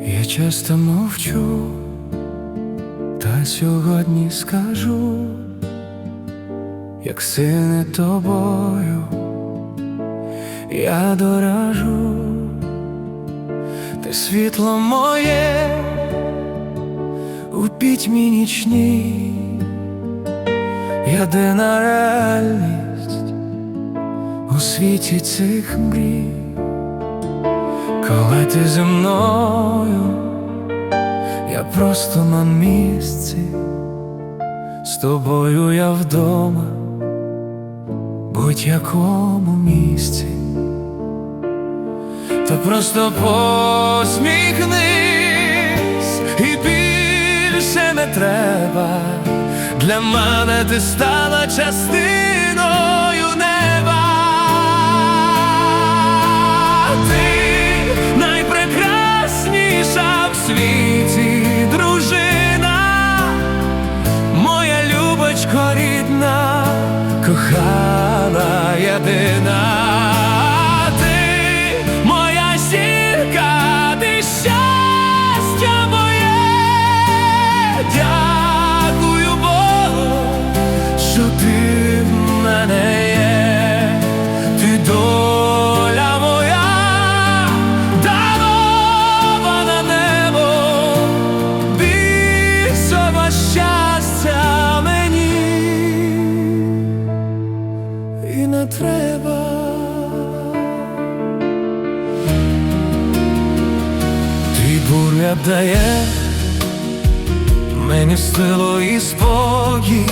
Я часто мовчу, та сьогодні скажу, як сильне тобою я доражу, ти світло моє у пітьмі нічній, єдина реальність у світі цих мрій. Коли ти зі мною, я просто на місці, з тобою я вдома, будь-якому місці, то просто посміхнись і треба. Для мене ти стала частиною неба. Ти найпрекрасніша в світі дружина, моя любочко рідна, кохана єдина. Треба. Твій буря дає мені силу і спокій,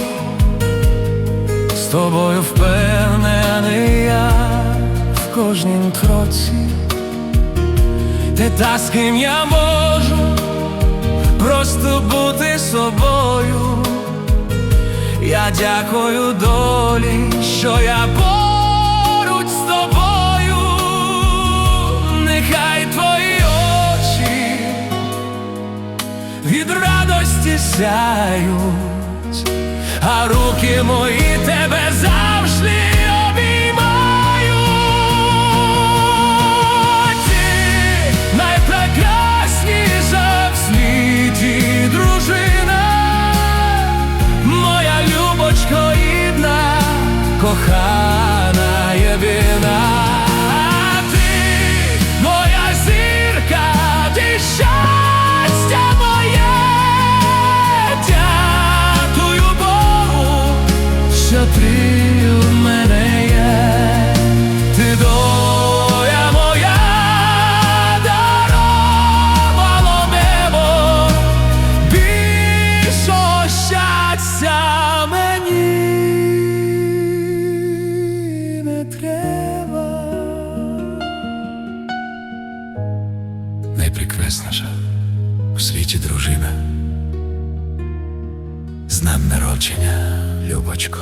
з тобою впевнений я в кожнім кроці, ти та з ким я можу просто бути собою. Я дякую долі, що я поруч сяють, а руки мої Найпрекрасніша у світі дружина. З днем народження, Любочко.